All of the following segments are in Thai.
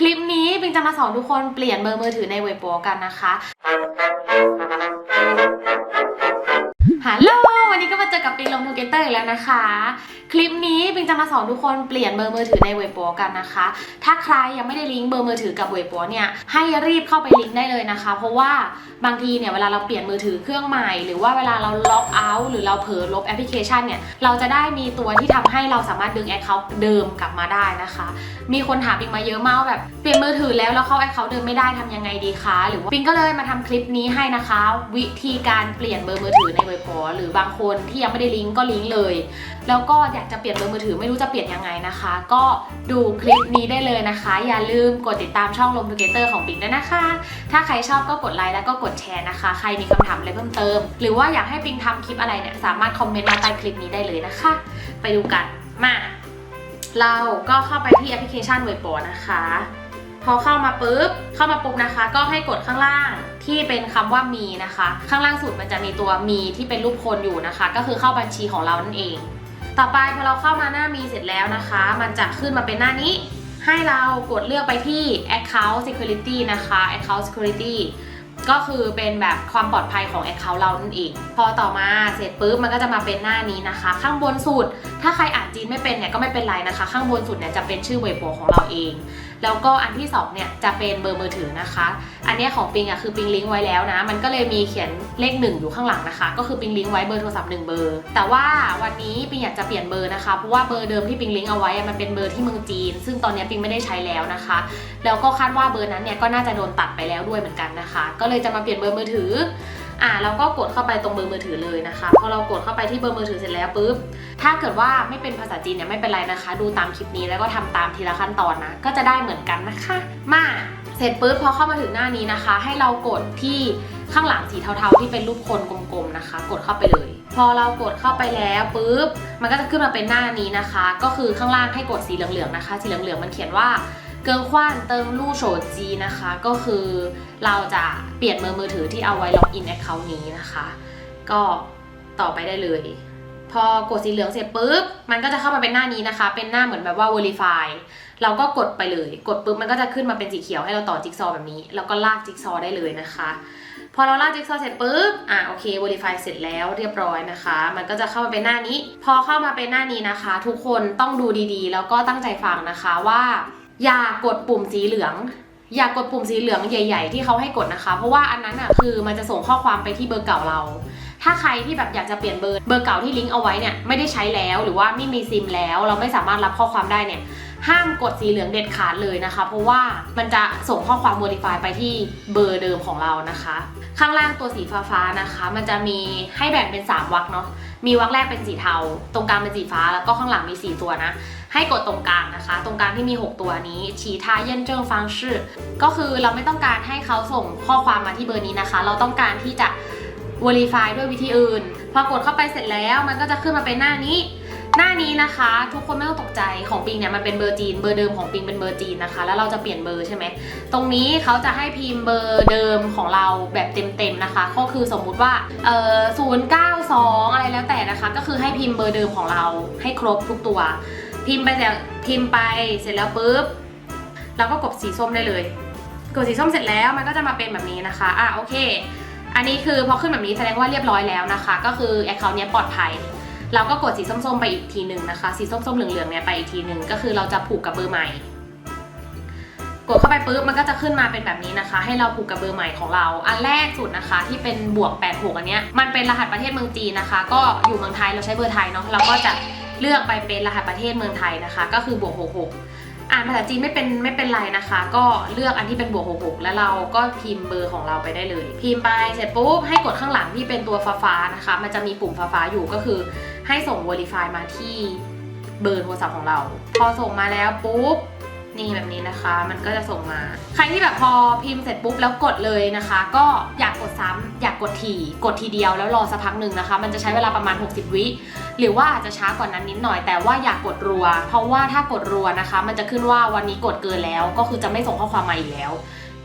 คลิปนี้ปิงจะมาสอนทุกคนเปลี่ยนเบอร์มือถือในเว็บโปกันนะคะ ฮัลโหล วันนี้ก็มาเจอกับปิงลงทูเกเตอร์อีกแล้วนะคะ คลิปนี้ปิงจะมาสอนทุกคนเปลี่ยนเบอร์มือถือในเว็บโปกันนะคะ ถ้าใครยังไม่ได้ลิงก์เบอร์มือถือกับเว็บโปเนี่ยให้รีบเข้าไปลิงก์ได้เลยนะคะ เพราะว่าบางทีเนี่ยเวลาเราเปลี่ยนมือถือเครื่องใหม่ หรือว่าเวลาเราล็อกเอาท์หรือเราเผลอลบแอปพลิเคชันเนี่ยเราจะได้มีตัวที่ทำให้เราสามารถดึงแอคเคาท์เดิมกลับมาได้นะคะ มีคนถามปิงมาเยอะมากว่าแบบเปลี่ยนมือถือแล้วแล้วเข้าแอคเคาท์เดิมไม่ได้ทำยังไงดีคะหรือว่าปิงก็เลยมาทำคลิปนี้ให้นะคะ วิธีการเปลี่ยนเบอร์มือถือในเว็บโปหรือบางคนที่ยังไม่ได้ลิงก์ก็ลิงก์เลย แล้วก็อยากจะเปลี่ยนเบอร์มือถือไม่รู้จะเปลี่ยนยังไงนะคะ ก็ดูคลิปนี้ได้เลยนะคะ อย่าลืมกดติดตามช่องลมทูเกเตอร์ของปิงด้วยนะคะ ถ้าใครชอบก็กดไลค์แล้วก็กดแชร์นะคะ ใครมีคำถามอะไรเพิ่มเติม หรือว่าอยากให้ปิงทำคลิปอะไรเนี่ยสามารถคอมเมนต์มาใต้คลิปนี้ได้เลยนะคะ ไปดูกันมาเราก็เข้าไปที่แอปพลิเคชันเว็บโปนะคะ พอเข้ามาปุ๊บ เข้ามาปุ๊บนะคะ ก็ให้กดข้างล่างที่เป็นคำว่ามีนะคะ ข้างล่างสุดมันจะมีตัวมีที่เป็นรูปคนอยู่นะคะ ก็คือเข้าบัญชีของเรานั่นเอง ต่อไปพอเราเข้ามาหน้ามีเสร็จแล้วนะคะ มันจะขึ้นมาเป็นหน้านี้ ให้เรากดเลือกไปที่ account security นะคะ account security ก็คือเป็นแบบความปลอดภัยของ account เรานั่นเอง พอต่อมาเสร็จปุ๊บมันก็จะมาเป็นหน้านี้นะคะ ข้างบนสุด ถ้าใครอ่านจีนไม่เป็นเนี่ยก็ไม่เป็นไรนะคะ ข้างบนสุดเนี่ยจะเป็นชื่อเว็บโปของเราเอง แล้วก็อันที่สองเนี่ยจะเป็นเบอร์มือถือนะคะ อันนี้ของปิงอะคือปิงลิงก์ไว้แล้วนะ มันก็เลยมีเขียนเลขหนึ่งอยู่ข้างหลังนะคะ ก็คือปิงลิงก์ไว้เบอร์โทรศัพท์หนึ่งเบอร์ แต่ว่าวันนี้ปิงอยากจะเปลี่ยนเบอร์นะคะ เพราะว่าเบอร์เดิมที่ปิงลิงก์เอาไว้มันเป็นเบอร์ที่เมืองจีน ซึ่งตอนนี้ปิงไม่ได้ใช้แล้วนะคะ แล้วก็คาดว่าเบอร์นั้นเนี่ยก็น่าจะโดนตัดไปแล้วด้วยเหมือนกันนะคะ ก็เลยจะมาเปลี่ยนเบอร์มือถือ อ่าเราก็กดเข้าไปตรงเบอร์มือถือเลยนะคะพอเรากดเข้าไปที่เบอร์มือถือเสร็จแล้วปุ๊บถ้าเกิดว่าไม่เป็นภาษาจีนเนี่ยไม่เป็นไรนะคะ ดูตามคลิปนี้แล้วก็ทำตามทีละขั้นตอนนะก็จะได้เหมือนกันนะคะ มาเสร็จปุ๊บพอเข้ามาถึงหน้านี้นะคะ ให้เรากดที่ข้างหลังสีเทาๆ ที่เป็นรูปคนกลมๆนะคะ กดเข้าไปเลย พอเรากดเข้าไปแล้วปุ๊บมันก็จะขึ้นมาเป็นหน้านี้นะคะ ก็คือข้างล่างให้กดสีเหลืองๆนะคะ สีเหลืองๆมันเขียนว่า เกิงขว้านเติงลู่โฉจีนะคะ ก็คือเราจะเปลี่ยนเบอร์มือถือที่เอาไว้ล็อกอินแอคเคาท์นี้นะคะ ก็ต่อไปได้เลย พอกดสีเหลืองเสร็จปุ๊บ มันก็จะเข้ามาเป็นหน้านี้นะคะ เป็นหน้าเหมือนแบบว่า verify เราก็กดไปเลย กดปุ๊บมันก็จะขึ้นมาเป็นสีเขียวให้เราต่อจิ๊กซอว์แบบนี้แล้วก็ลากจิ๊กซอว์ได้เลยนะคะพอเราลากจิ๊กซอว์เสร็จปุ๊บ อะโอเค verify เสร็จแล้วเรียบร้อยนะคะ มันก็จะเข้ามาเป็นหน้านี้ พอเข้ามาเป็นหน้านี้นะคะ ทุกคนต้องดูดีๆ แล้วก็ตั้งใจฟังนะคะว่า อย่ากดปุ่มสีเหลือง อย่ากดปุ่มสีเหลืองใหญ่ ๆ ที่เขาให้กดนะคะ เพราะว่าอันนั้นอะคือมันจะส่งข้อความไปที่เบอร์เก่าเรา ถ้าใครที่แบบอยากจะเปลี่ยนเบอร์เบอร์เก่าที่ลิงก์เอาไว้เนี่ยไม่ได้ใช้แล้วหรือว่าไม่มีซิมแล้ว เราไม่สามารถรับข้อความได้เนี่ยห้ามกดสีเหลืองเด็ดขาดเลยนะคะ เพราะว่ามันจะส่งข้อความ modify ไปที่เบอร์เดิมของเรานะคะ ข้างล่างตัวสีฟ้าๆนะคะ มันจะมีให้แบ่งเป็น 3วรรคเนาะมีวรรคแรกเป็นสีเทา ตรงกลางเป็นสีฟ้าแล้วก็ข้างหลังมี 4 ตัวนะ ให้กดตรงกลางนะคะ ตรงกลางที่มี 6 ตัวนี้ฉีทาเย่นเจิ้งฟังชื่อก็คือเราไม่ต้องการให้เขาส่งข้อความมาที่เบอร์นี้นะคะ เราต้องการที่จะ verify ด้วยวิธีอื่น พอกดเข้าไปเสร็จแล้วมันก็จะขึ้นมาเป็นหน้านี้ หน้านี้นะคะ ทุกคนไม่ต้องตกใจของปิงเนี่ยมันเป็นเบอร์จีน เบอร์เดิมของปิงเป็นเบอร์จีนนะคะ แล้วเราจะเปลี่ยนเบอร์ใช่ไหมตรงนี้เขาจะให้พิมพ์เบอร์เดิมของเราแบบเต็มๆนะคะ ก็คือสมมุติว่าเอ่อศูนย์เก้าสองอะไรแล้วแต่นะคะ ก็คือให้พิมพ์เบอร์เดิมของเราให้ครบทุกตัว พิมพ์ไปเสร็จพิมพ์ไปเสร็จแล้วปุ๊บเราก็กดสีส้มได้เลย กดสีส้มเสร็จแล้วมันก็จะมาเป็นแบบนี้นะคะอะโอเค อันนี้คือพอขึ้นแบบนี้แสดงว่าเรียบร้อยแล้วนะคะ ก็คือแอคเคาท์เนี้ยปลอดภัย เราก็กดสีส้มๆไปอีกทีหนึ่งนะคะ สีส้มๆเหลืองๆเนี่ยไปอีกทีหนึ่งก็คือเราจะผูกกับเบอร์ใหม่ กดเข้าไปปุ๊บมันก็จะขึ้นมาเป็นแบบนี้นะคะ ให้เราผูกกับเบอร์ใหม่ของเรา อันแรกสุดนะคะ ที่เป็นบวก8 6อันเนี้ยมันเป็นรหัสประเทศเมืองจีนนะคะ ก็อยู่เมืองไทยเราใช้เบอร์ไทยเนาะเราก็จะ เลือกไปเป็นรหัสประเทศเมืองไทยนะคะ ก็คือบวก66 อ่านภาษาจีนไม่เป็นไม่เป็นไรนะคะ ก็เลือกอันที่เป็นบวก66 แล้วเราก็พิมพ์เบอร์ของเราไปได้เลย พิมพ์ไปเสร็จปุ๊บให้กดข้างหลังที่เป็นตัวฟ้าๆนะคะ มันจะมีปุ่มฟ้าๆอยู่ก็คือให้ส่ง verify มาที่เบอร์โทรศัพท์ของเรา พอส่งมาแล้วปุ๊บ นี่แบบนี้นะคะ มันก็จะส่งมา ใครที่แบบพอพิมพ์เสร็จปุ๊บแล้วกดเลยนะคะ ก็อยากกดซ้ำอยากกดทีกดทีเดียวแล้วรอสักพักหนึ่งนะคะ มันจะใช้เวลาประมาณ 60 วิหรือว่าอาจจะช้ากว่านั้นนิดหน่อย แต่ว่าอยากกดรัว เพราะว่าถ้ากดรัวนะคะ มันจะขึ้นว่าวันนี้กดเกินแล้ว ก็คือจะไม่ส่งข้อความมาอีกแล้ว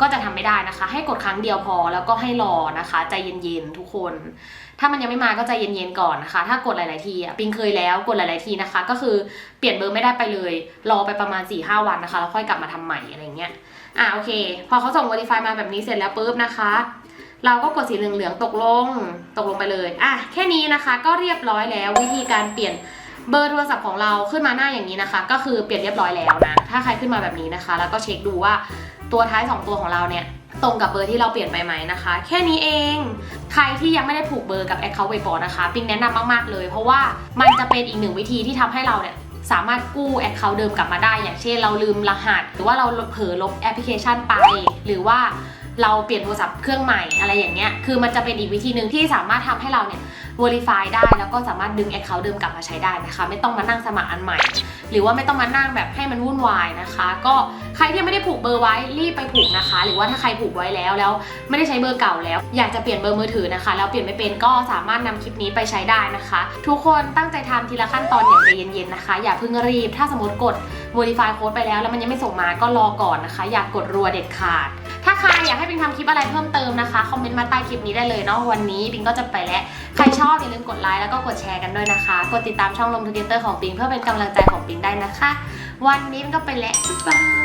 ก็จะทำไม่ได้นะคะ ให้กดครั้งเดียวพอแล้วก็ให้รอนะคะใจเย็นๆทุกคน ถ้ามันยังไม่มาก็ใจเย็นๆก่อนนะคะ ถ้ากดหลายๆทีอะปิงเคยแล้วกดหลายๆทีนะคะ ก็คือเปลี่ยนเบอร์ไม่ได้ไปเลย รอไปประมาณ4ี่ห้าวันนะคะแล้วค่อยกลับมาทำใหม่อะไรเงี้ยอะโอเค พอเขาส่ง Verify มาแบบนี้เสร็จแล้วปุ๊บนะคะเราก็กดสีเหลืองๆตกลง ตกลงไปเลย อะ แค่นี้นะคะ ก็เรียบร้อยแล้ววิธีการเปลี่ยน เบอร์โทรศัพท์ของเราขึ้นมาหน้าอย่างนี้นะคะ ก็คือเปลี่ยนเรียบร้อยแล้วนะ ถ้าใครขึ้นมาแบบนี้นะคะ แล้วก็เช็คดูว่าตัวท้ายสองตัวของเราเนี่ยตรงกับเบอร์ที่เราเปลี่ยนไปไหมนะคะ แค่นี้เอง ใครที่ยังไม่ได้ผูกเบอร์กับ Account ไวปอนะคะปิงแนะนำมากๆเลย เพราะว่ามันจะเป็นอีกหนึ่งวิธีที่ทำให้เราเนี่ยสามารถกู้ Account เดิมกลับมาได้ อย่างเช่นเราลืมรหัส หรือว่าเราเผลอลบแอปพลิเคชันไป หรือว่าเราเปลี่ยนโทรศัพท์เครื่องใหม่อะไรอย่างเงี้ย คือมันจะเป็นอีกวิธีหนึ่งที่สามารถทำให้เราเนี่ย verify ได้ แล้วก็สามารถดึง Account เดิมกลับมาใช้ได้นะคะ ไม่ต้องมานั่งสมัครอันใหม่ หรือว่าไม่ต้องมานั่งแบบให้มันวุ่นวายนะคะ ก็ใครที่ไม่ได้ผูกเบอร์ไว้รีบไปผูกนะคะ หรือว่าถ้าใครผูกไว้แล้วแล้ว ไม่ได้ใช้เบอร์เก่าแล้ว อยากจะเปลี่ยนเบอร์มือถือนะคะ แล้วเปลี่ยนไม่เป็นก็สามารถนำคลิปนี้ไปใช้ได้นะคะ ทุกคนตั้งใจทำทีละขั้นตอนอย่างใจเย็นๆนะคะ อย่าเพิ่งรีบ ถ้าสมมติกด verify code ไปแล้วแล้วมันยังไม่ส่งมาก็รอก่อนนะคะ อย่ากกดรัวเด็ดขาด ถ้าใครอยากให้ปิงทำคลิปอะไรเพิ่มเติมนะคะ คอมเมนต์มาใต้คลิปนี้ได้เลยเนาะวันนี้ปิงก็จะไปแล้ว ใครชอบอย่าลืมกดไลค์แล้วก็กดแชร์กันด้วยนะคะ กดติดตามช่องลมทูเกเตอร์ของปิงเพื่อเป็นกำลังใจของปิงได้นะคะ วันนี้มันก็ไปแล้วบ๊ายบาย